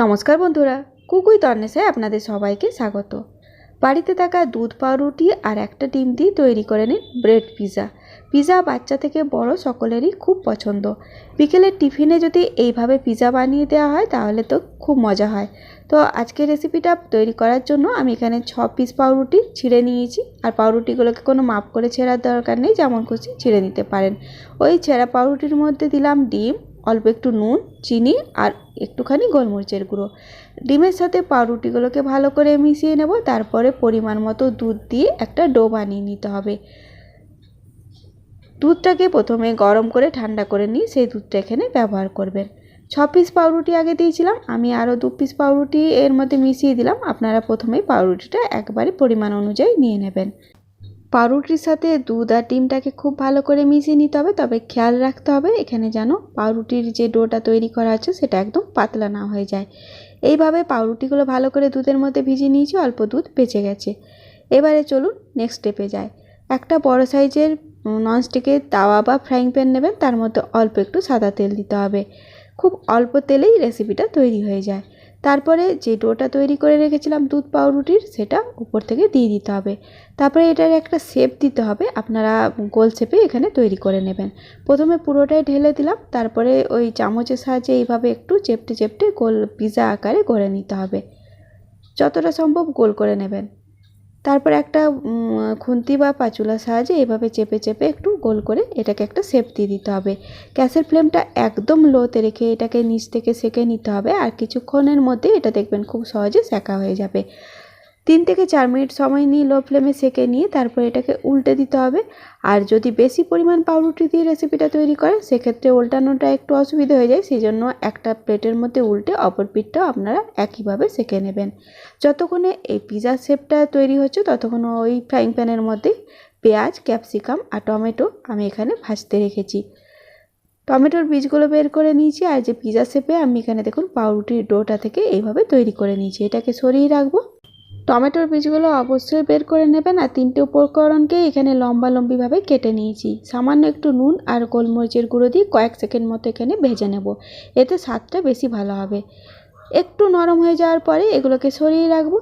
নমস্কার বন্ধুরা, কুকুই তন্নেশায় আপনাদের সবাইকে স্বাগত। বাড়িতে থাকা দুধ পাউরুটি আর একটা ডিম দিয়ে তৈরি করে নিন ব্রেড পিৎজা পিৎজা বাচ্চা থেকে বড় সকলেরই খুব পছন্দ। বিকেলের টিফিনে যদি এইভাবে পিৎজা বানিয়ে দেওয়া হয়, তাহলে তো খুব মজা হয়। তো আজকের রেসিপিটা তৈরি করার জন্য আমি এখানে ছ পিস পাউরুটি ছিঁড়ে নিয়েছি। আর পাউরুটিগুলোকে কোনো মাপ করে ছেঁড়ার দরকার নেই, যেমন খুশি ছিঁড়ে নিতে পারেন। ওই ছেঁড়া পাউরুটির মধ্যে দিলাম ডিম অল্প একটু নুন, চিনি আর একটুখানি গোলমরিচের গুঁড়ো। ডিমের সাথে পাউরুটিগুলোকে ভালো করে মিশিয়ে নেব, তারপরে পরিমাণ মতো দুধ দিয়ে একটা ডো বানিয়ে নিতে হবে। দুধটাকে প্রথমে গরম করে ঠান্ডা করে নিয়ে সেই দুধটা এখানে ব্যবহার করবেন। ছ পিস পাউরুটি আগে দিয়েছিলাম, আমি আরও দু পিস পাউরুটি এর মধ্যে মিশিয়ে দিলাম, আপনারা প্রথমেই পাউরুটিটা একবারে পরিমাণ অনুযায়ী নিয়ে নেবেন। পাউরুটির সাথে দুধ আর ডিমটাকে খুব ভালো করে মিশিয়ে নিতে হবে, তবে খেয়াল রাখতে হবে এখানে যেন পাউরুটির যে ডোটা তৈরি করা আছে সেটা একদম পাতলা না হয়ে যায়। এইভাবে পাউরুটিগুলো ভালো করে দুধের মধ্যে ভিজিয়ে নিয়েছি, অল্প দুধ বেঁচে গেছে। এবারে চলুন নেক্সট স্টেপে যায় একটা বড় সাইজের ননস্টিকের তাওয়া বা ফ্রাইং প্যান নেবেন, তার মধ্যে অল্প একটু সাদা তেল দিতে হবে। খুব অল্প তেলেই রেসিপিটা তৈরি হয়ে যায়। তারপরে যে ডোটা তৈরি করে রেখেছিলাম দুধ পাউরুটির, সেটা উপর থেকে দিয়ে দিতে হবে। তারপরে এটার একটা শেপ দিতে হবে, আপনারা গোল শেপে এখানে তৈরি করে নেবেন। প্রথমে পুরোটাই ঢেলে দিলাম, তারপরে ওই চামচের সাহায্যে এইভাবে একটু চেপটে চেপটে গোল পিজা আকারে গড়ে নিতে হবে। যতটা সম্ভব গোল করে নেবেন। তারপর একটা খুন্তি বা পাচুলা সাহায্যে এভাবে চেপে চেপে একটু গোল করে এটাকে একটা শেপ দিয়ে দিতে হবে। গ্যাসের ফ্লেমটা একদম লোতে রেখে এটাকে নিচ থেকে সেঁকে নিতে হবে আর কিছুক্ষণের মধ্যে এটা দেখবেন খুব সহজে সেঁকা হয়ে যাবে। তিন থেকে চার মিনিট সময় নিয়ে লো ফ্লেমে সেঁকে নিয়ে তারপর এটাকে উল্টে দিতে হবে। আর যদি বেশি পরিমাণ পাউরুটি দিয়ে রেসিপিটা তৈরি করেন, সেক্ষেত্রে উল্টানোটা একটু অসুবিধা হয়ে যায়। সেই জন্য একটা প্লেটের মধ্যে উল্টে অপর পিঠটাও আপনারা একইভাবে সেঁকে নেবেন। যতক্ষণে এই পিজার শেপটা তৈরি হচ্ছে, ততক্ষণ ওই ফ্রাইং প্যানের মধ্যে পেঁয়াজ, ক্যাপসিকাম আর টমেটো আমি এখানে ভাজতে রেখেছি। টমেটোর বীজগুলো বের করে নিয়েছি আর যে পিজা শেপে আমি এখানে দেখুন পাউরুটির ডোটা থেকে এইভাবে তৈরি করে নিয়েছি। এটাকে সরিয়ে রাখব। টমেটোর বীজগুলো অবশ্যই বের করে নেবেন আর তিনটে উপকরণকে এখানে লম্বা লম্বিভাবে কেটে নিয়েছি। সামান্য একটু নুন আর গোলমরিচের গুঁড়ো দিয়ে কয়েক সেকেন্ড মতো এখানে ভেজে নেব। এতে স্বাদটা বেশি ভালো হবে। একটু নরম হয়ে যাওয়ার পরে এগুলোকে সরিয়ে রাখব।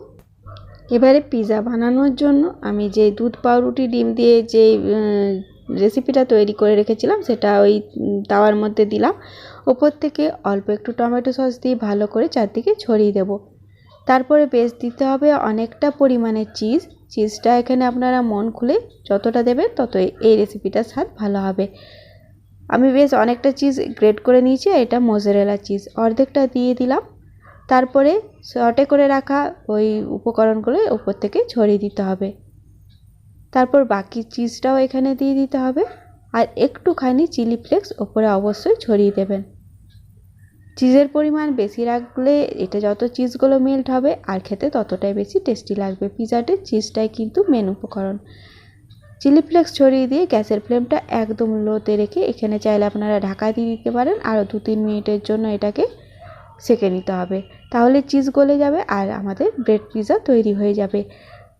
এবারে পিৎজা বানানোর জন্য আমি যে দুধ পাউরুটি, ডিম দিয়ে যে রেসিপিটা তৈরি করে রেখেছিলাম, সেটা ওই তাওয়ার মধ্যে দিলাম। ওপর থেকে অল্প একটু টমেটো সস দিয়ে ভালো করে চারদিকে ছড়িয়ে দেবো। তারপরে বেশ দিতে হবে অনেকটা পরিমাণে চিজ। চিজটা এখানে আপনারা মন খুলে যতটা দেবেন ততই এই রেসিপিটার স্বাদ ভালো হবে। আমি বেশ অনেকটা চিজ গ্রেড করে নিয়েছি এটা মোজারেলা চিজ অর্ধেকটা দিয়ে দিলাম। তারপরে শর্টে করে রাখা ওই উপকরণগুলো উপর থেকে ছড়িয়ে দিতে হবে। তারপর বাকি চিজটাও এখানে দিয়ে দিতে হবে। আর একটুখানি চিলি ফ্লেক্স ওপরে অবশ্যই ছড়িয়ে দেবেন। চিজের পরিমাণ বেশি রাখলে এটা যত চিজগুলো মেল্ট হবে, আর খেতে ততটাই বেশি টেস্টি লাগবে। পিজাতে চিজটাই কিন্তু মেন উপকরণ। চিলি ফ্লেক্স ছড়িয়ে দিয়ে গ্যাসের ফ্লেমটা একদম লোতে রেখে এখানে চাইলে আপনারা ঢাকা দিয়ে দিতে পারেন, আরও দু তিন মিনিটের জন্য এটাকে সেঁকে নিতে হবে। তাহলে চিজ গলে যাবে আর আমাদের ব্রেড পিজা তৈরি হয়ে যাবে।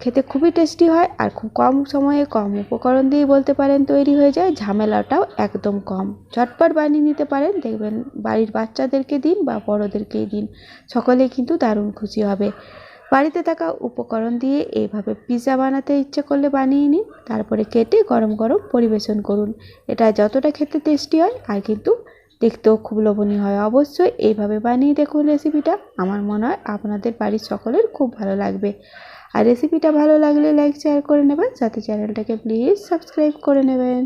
খেতে খুবই টেস্টি হয় আর খুব কম সময়ে কম উপকরণ দিয়ে বলতে পারেন তৈরি হয়ে যায়। ঝামেলাটাও একদম কম। ঝটপট বানিয়ে নিতে পারেন। দেখবেন বাড়ির বাচ্চাদেরকে দিন বা বড়োদেরকেই দিন। সকলেই কিন্তু দারুণ খুশি হবে। বাড়িতে থাকা উপকরণ দিয়ে এইভাবে পিৎজা বানাতে ইচ্ছে করলে বানিয়ে নিন। তারপরে কেটে গরম গরম পরিবেশন করুন। এটা যতটা খেতে টেস্টি হয়, আর কিন্তু দেখতেও খুব লোভনীয় হয়। অবশ্যই এইভাবে বানিয়ে দেখুন রেসিপিটা আমার মনে হয় আপনাদের বাড়ির সকলের খুব ভালো লাগবে। আর রেসিপিটা ভালো লাগলে লাইক শেয়ার করে নেবেন। সাথে চ্যানেলটাকে প্লিজ সাবস্ক্রাইব করে নেবেন।